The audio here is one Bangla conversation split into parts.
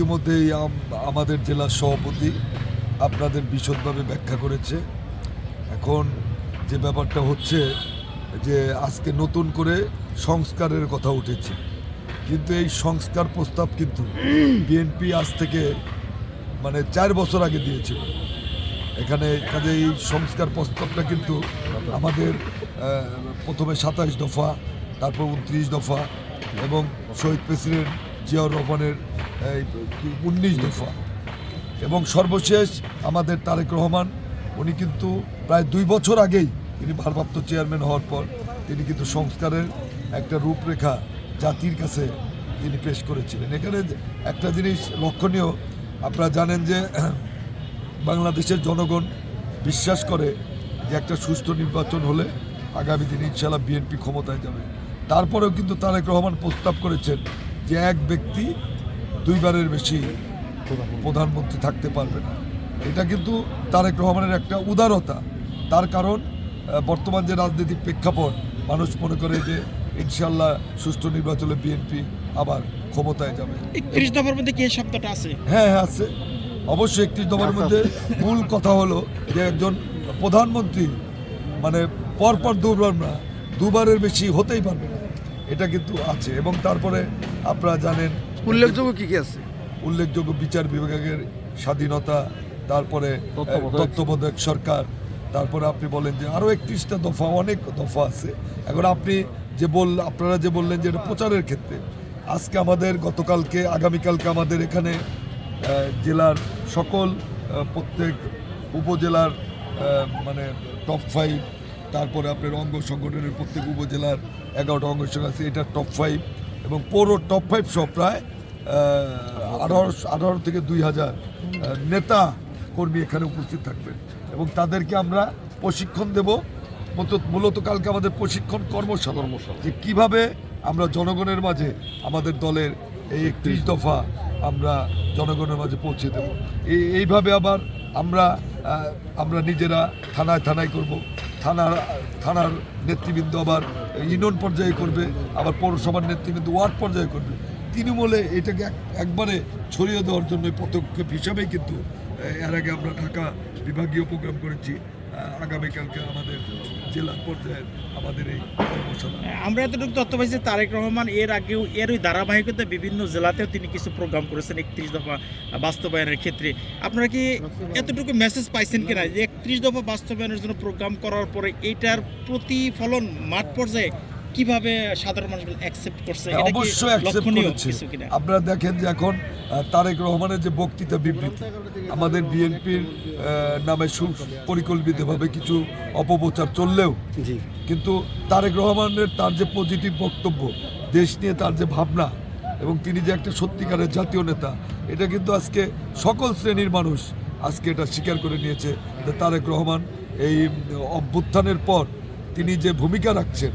ইতিমধ্যেই আম- আমাদের জেলার সভাপতি আপনাদের বিশদভাবে ব্যাখ্যা করেছে। এখন যে ব্যাপারটা হচ্ছে যে আজকে নতুন করে সংস্কারের কথা উঠেছে। কিন্তু এই সংস্কার প্রস্তাব কিন্তু বিএনপি আজ থেকে মানে চার বছর আগে দিয়েছিল। এখানে কাজে এই সংস্কার প্রস্তাবটা কিন্তু আমাদের প্রথমে সাতাশ দফা, তারপর উনত্রিশ দফা এবং শহীদ প্রেসিডেন্ট জিয়াউর রহমানের উনিশ দফা। এবং সর্বশেষ আমাদের তারেক রহমান, উনি কিন্তু প্রায় দুই বছর আগেই তিনি ভারপ্রাপ্ত চেয়ারম্যান হওয়ার পর তিনি কিন্তু সংস্কারের একটা রূপরেখা জাতির কাছে তিনি পেশ করেছিলেন। এখানে একটা জিনিস লক্ষণীয়, আপনারা জানেন যে বাংলাদেশের জনগণ বিশ্বাস করে যে একটা সুষ্ঠু নির্বাচন হলে আগামী দিনে ইনশাল্লাহ বিএনপি ক্ষমতায় যাবে। তারপরেও কিন্তু তারেক রহমান প্রস্তাব করেছেন যে এক ব্যক্তি দুইবারের বেশি প্রধানমন্ত্রী থাকতে পারবে না। এটা কিন্তু তারেক রহমানের একটা উদারতা। তার কারণ বর্তমান যে রাজনৈতিক প্রেক্ষাপট মানুষ মনে করে যে ইনশাল্লাহ সুষ্ঠু নির্বাচনে বিএনপি আবার ক্ষমতায় যাবে। একত্রিশ দফার মধ্যে কি এই শব্দটা আছে? হ্যাঁ হ্যাঁ আছে। অবশ্যই একত্রিশ দফার মধ্যে মূল কথা হলো যে একজন প্রধানমন্ত্রী মানে পরপর দুবার না দুবারের বেশি হতেই পারবে না। এটা কিন্তু আছে। এবং তারপরে আপনারা জানেন উল্লেখযোগ্য কি কি আছে? উল্লেখযোগ্য বিচার বিভাগের স্বাধীনতা তারপরে তত্ত্বাবধায়ক সরকার তারপরে আপনি বলেন যে আরও একত্রিশটা দফা অনেক দফা আছে। এখন আপনি যে বল আপনারা যে বললেন যে এটা প্রচারের ক্ষেত্রে আজকে আমাদের গতকালকে আগামীকালকে আমাদের এখানে জেলার সকল প্রত্যেক উপজেলার মানে টপ ফাইভ তারপরে আপনার অঙ্গ সংগঠনের প্রত্যেক উপজেলার এগারোটা অঙ্গ সংগঠন আছে এটা টপ ফাইভ এবং পৌর টপ ফাইভ সব প্রায় আঠারো আঠারো থেকে দুই হাজার নেতা কর্মী এখানে উপস্থিত থাকবেন। এবং তাদেরকে আমরা প্রশিক্ষণ দেব। মূলত- কালকে আমাদের প্রশিক্ষণ কর্মশালা যে কীভাবে আমরা জনগণের মাঝে আমাদের দলের এই একত্রিশ দফা আমরা জনগণের মাঝে পৌঁছে দেব। এই এইভাবে আবার আমরা আমরা নিজেরা থানায় থানায় করব। থানার থানার নেতৃবৃন্দ আবার ইউনিয়ন পর্যায়ে করবে, আবার পৌরসভার নেতৃবৃন্দ ওয়ার্ড পর্যায়ে করবে। তৃণমূলে এটাকে একবারে ছড়িয়ে দেওয়ার জন্য পদক্ষেপ হিসাবেই কিন্তু এর আগে আমরা ঢাকা বিভাগীয় প্রোগ্রাম করেছি। আগামীকালকে আমাদের জেলা পর্যায়ের আমাদের এই কর্মশালা। আমরা এতটুকু তথ্য পাইছি, তারেক রহমান এর আগেও এর ওই ধারাবাহিকতা বিভিন্ন জেলাতেও তিনি কিছু প্রোগ্রাম করেছেন একত্রিশ দফা বাস্তবায়নের ক্ষেত্রে। আপনারা কি এতটুকু মেসেজ পাইছেন কিনা? যে একত্রিশ দফা বাস্তবায়নের জন্য প্রোগ্রাম করার পরে এইটার প্রতিফলন মাঠ পর্যায়ে কীভাবে সাধারণ মানুষগুলো অ্যাকসেপ্ট করছে? হ্যাঁ, অবশ্যই অ্যাকসেপ্ট করেছে। আপনারা দেখেন যে এখন তারেক রহমানের যে বক্তৃতা বিবৃতি আমাদের বিএনপির নামে সুপরিকল্পিতভাবে কিছু অপপ্রচার চললেও কিন্তু তারেক রহমানের তার যে পজিটিভ বক্তব্য দেশ নিয়ে তার যে ভাবনা এবং তিনি যে একটা সত্যিকারের জাতীয় নেতা এটা কিন্তু আজকে সকল শ্রেণির মানুষ আজকে এটা স্বীকার করে নিয়েছে তারেক রহমান এই অভ্যুত্থানের পর তিনি যে ভূমিকা রাখছেন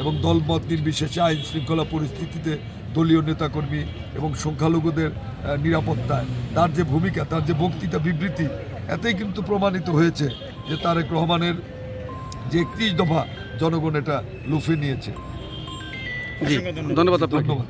এবং দলমত নির্বিশেষে আইন শৃঙ্খলা পরিস্থিতিতে দলীয় নেতাকর্মী এবং সংখ্যালঘুদের নিরাপত্তায়। তার যে ভূমিকা তার যে বক্তৃতা বিবৃতি এতেই কিন্তু প্রমাণিত হয়েছে যে তারেক রহমানের যে একত্রিশ দফা জনগণ এটা লুফে নিয়েছে। ধন্যবাদ। ধন্যবাদ